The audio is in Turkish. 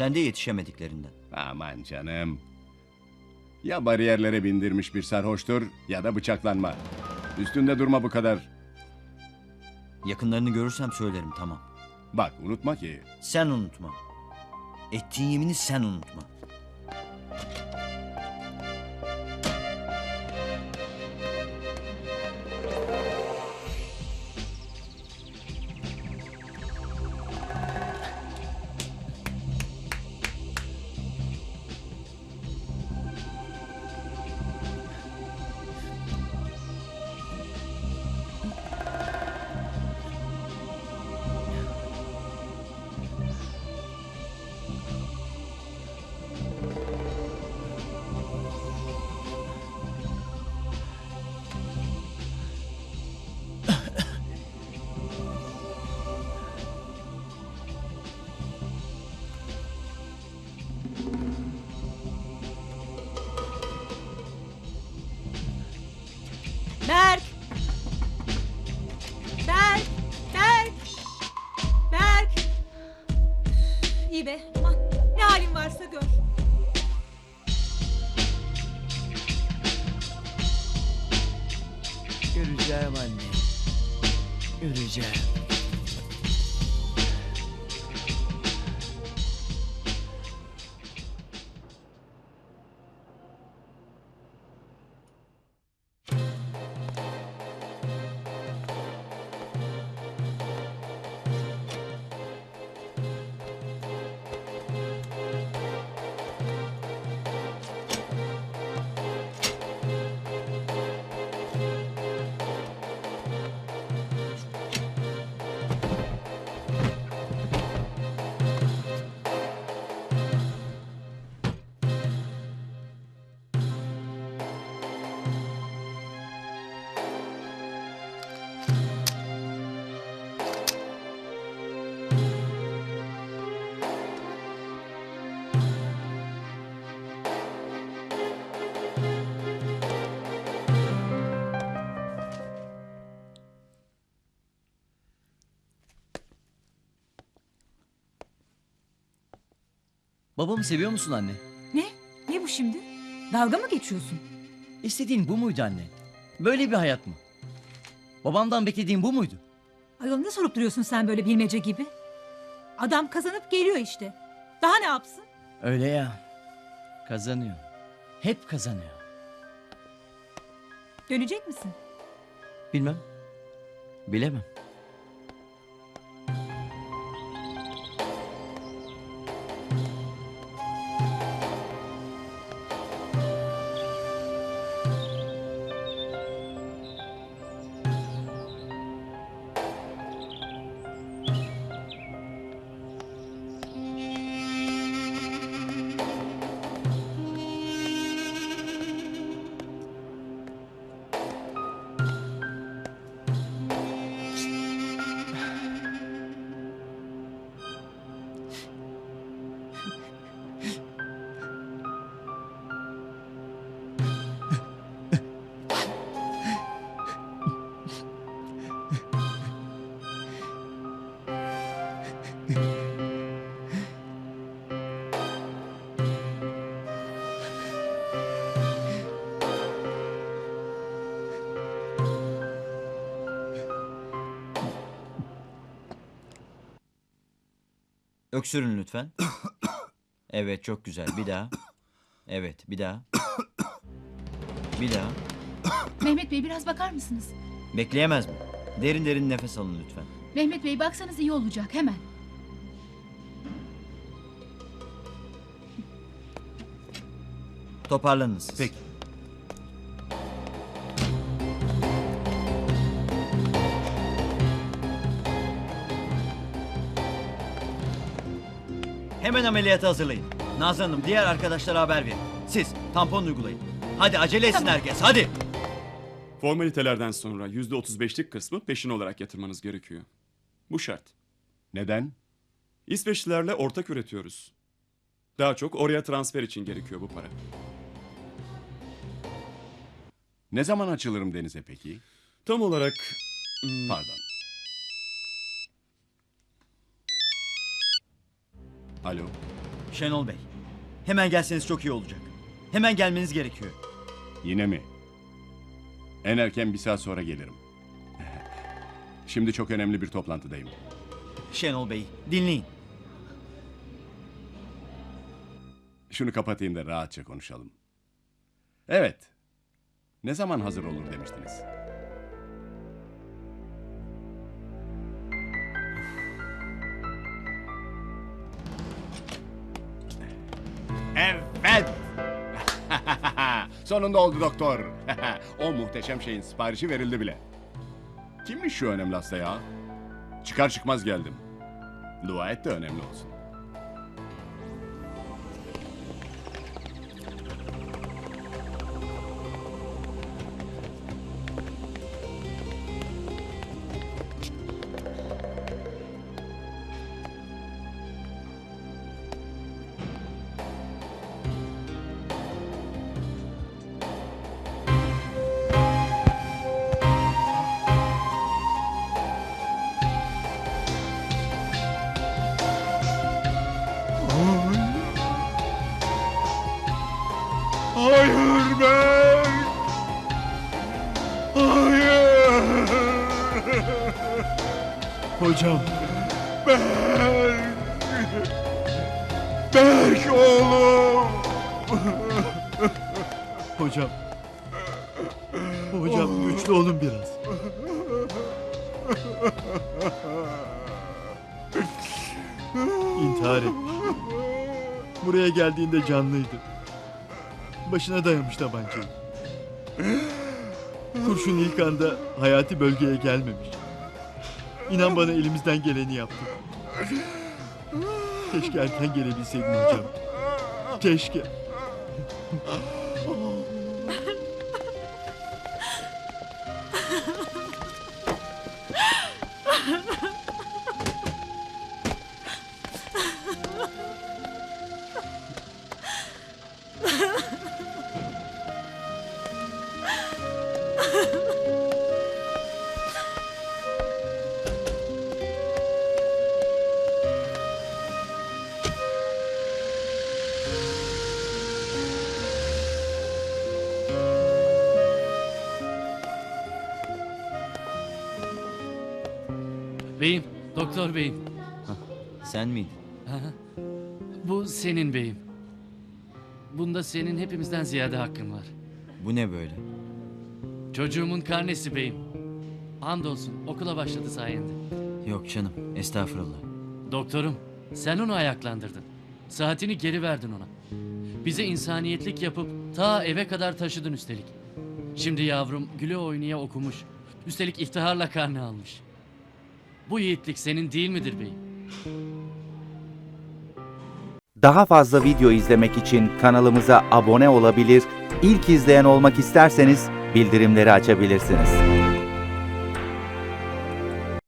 Sen de yetişemediklerinden. Aman canım. Ya bariyerlere bindirmiş bir sarhoştur ya da bıçaklanma. Üstünde durma bu kadar. Yakınlarını görürsem söylerim tamam. Bak unutma ki Sen unutma. Ettiğin yemini sen unutma. Göreceğim anne. Göreceğim. Babamı seviyor musun anne? Ne? Ne bu şimdi? Dalga mı geçiyorsun? İstediğin bu muydu anne? Böyle bir hayat mı? Babamdan beklediğin bu muydu? Ayol ne sorup duruyorsun sen böyle bilmece gibi? Adam kazanıp geliyor işte. Daha ne yapsın? Öyle ya. Kazanıyor. Hep kazanıyor. Dönecek misin? Bilmem. Bilemem. Öksürün lütfen. Evet çok güzel. Bir daha. Evet bir daha. Bir daha. Mehmet Bey biraz bakar mısınız? Bekleyemez mi? Derin derin nefes alın lütfen. Mehmet Bey baksanız iyi olacak hemen. Toparlanın siz. Peki. Hemen ameliyatı hazırlayın. Nazan Hanım diğer arkadaşlara haber verin. Siz tampon uygulayın. Hadi acele etsin herkes hadi. Formalitelerden sonra %35'lik kısmı peşin olarak yatırmanız gerekiyor. Bu şart. neden? İsveçlilerle ortak üretiyoruz. Daha çok oraya transfer için gerekiyor bu para. Ne zaman açılırım denize peki? Tam olarak hmm, Pardon. Alo. Şenol Bey. Hemen gelseniz çok iyi olacak. Hemen gelmeniz gerekiyor. Yine mi? En erken bir saat sonra gelirim. Şimdi çok önemli bir toplantıdayım. Şenol Bey dinleyin. Şunu kapatayım da rahatça konuşalım. Evet. Ne zaman hazır olur demiştiniz? Evet. Sonunda oldu doktor. o muhteşem şeyin siparişi verildi bile. Kimmiş şu önemli hasta ya? Çıkar çıkmaz geldim. Dua et de önemli olsun. Hayır ben. Hayır. Hocam, Ben. Berk oğlum. hocam. Hocam güçlü olun biraz. İntihar etmiş. Buraya geldiğinde canlıydı. Başına dayamış tabancayı. Kurşun ilk anda hayati bölgeye gelmemiş. İnan bana elimizden geleni yaptık. Keşke erken gelebilseydin hocam. Keşke. Beyim, doktor beyim. Sen miydin? Bu senin beyim. Bunda senin hepimizden ziyade hakkın var. Bu ne böyle? Çocuğumun karnesi beyim. Andolsun okula başladı sayende. Yok canım estağfurullah. Doktorum, sen onu ayaklandırdın. Saatini geri verdin ona. Bize insaniyetlik yapıp ta eve kadar taşıdın üstelik. Şimdi yavrum güle oynaya okumuş. Üstelik iftiharla karne almış. Bu yiğitlik senin değil midir beyim? Daha fazla video izlemek için kanalımıza abone olabilir, ilk izleyen olmak isterseniz bildirimleri açabilirsiniz.